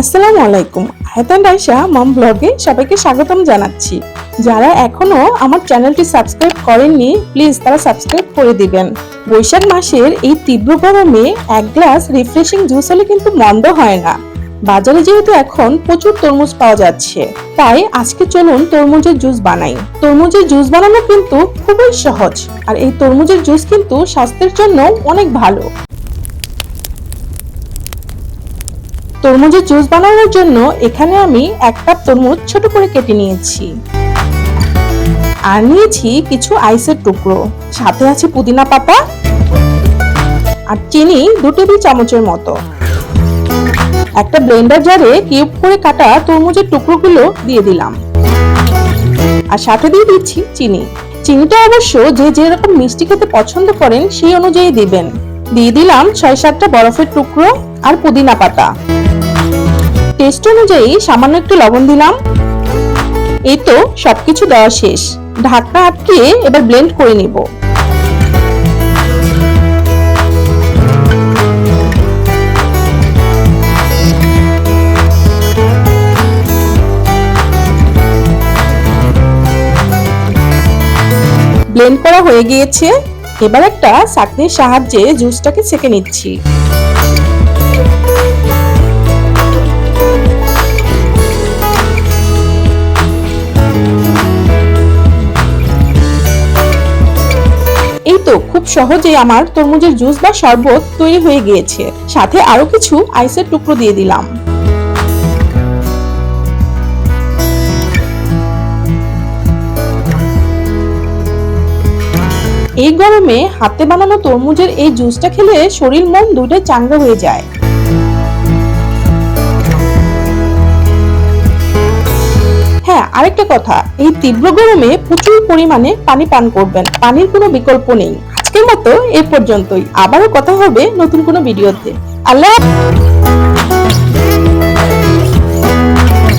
আসসালামু আলাইকুম। আয়তান রাইসা মম ব্লগে সবাইকে স্বাগতম জানাচ্ছি। যারা এখনও আমার চ্যানেলটি সাবস্ক্রাইব করেননি, প্লিজ তারা সাবস্ক্রাইব করে দিবেন। বৈশাখ মাসের এই তীব্র গরমে এক গ্লাস রিফ্রেশিং জুস হলে কিন্তু মন্দ হয় না। বাজারে যেহেতু এখন প্রচুর তরমুজ পাওয়া যাচ্ছে, তাই আজকে চলুন তরমুজের জুস বানাই। তরমুজের জুস বানানো কিন্তু খুবই সহজ, আর এই তরমুজের জুস কিন্তু স্বাস্থ্যের জন্য অনেক ভালো। তরমুজের জুস বানানোর জন্য এখানে আমি এক কাপ তরমুজ ছোট করে কেটে নিয়েছি। আর নিয়েছি কিছু আইসের টুকরো। সাথে আছে পুদিনা পাতা আর চিনি দু টেবিল চামচের মতো। একটা ব্লেন্ডার জারে কিউব করে কাটা তরমুজের টুকরোগুলো দিয়ে দিলাম। আর সাথে দিয়ে দিচ্ছি চিনি। চিনিটা অবশ্য যে যেরকম মিষ্টি খেতে পছন্দ করেন সেই অনুযায়ী দিবেন। দিয়ে দিলাম ছয় সাতটা বরফের টুকরো আর পুদিনা পাতা। টেস্ট অনুযায়ী সামান্য একটু লবণ দিলাম। এই তো সবকিছু দেওয়া শেষ। ঢাকনা আটকিয়ে এবার ব্লেন্ড করে নিব। ব্লেন্ড করা হয়ে গিয়েছে। এবার একটা চাটনির সাহায্যে জুসটাকে ছেঁকে নিচ্ছি। খুব সহজেই আমার তরমুজের জুস বা শরবত তৈরি হয়ে গিয়েছে। সাথে আরও কিছু আইসের টুকরো দিয়ে দিলাম। এই গরমে হাতে বানানো তরমুজের এই জুসটা খেলে শরীর মন দুইটাই চাঙ্গা হয়ে যায়। আরেকটা কথা, এই তীব্র গরমে প্রচুর পরিমাণে পানি পান করবেন, পানির কোনো বিকল্প নেই। আজকের মতো এ পর্যন্তই। আবারও কথা হবে নতুন কোনো ভিডিওতে। আল্লাহ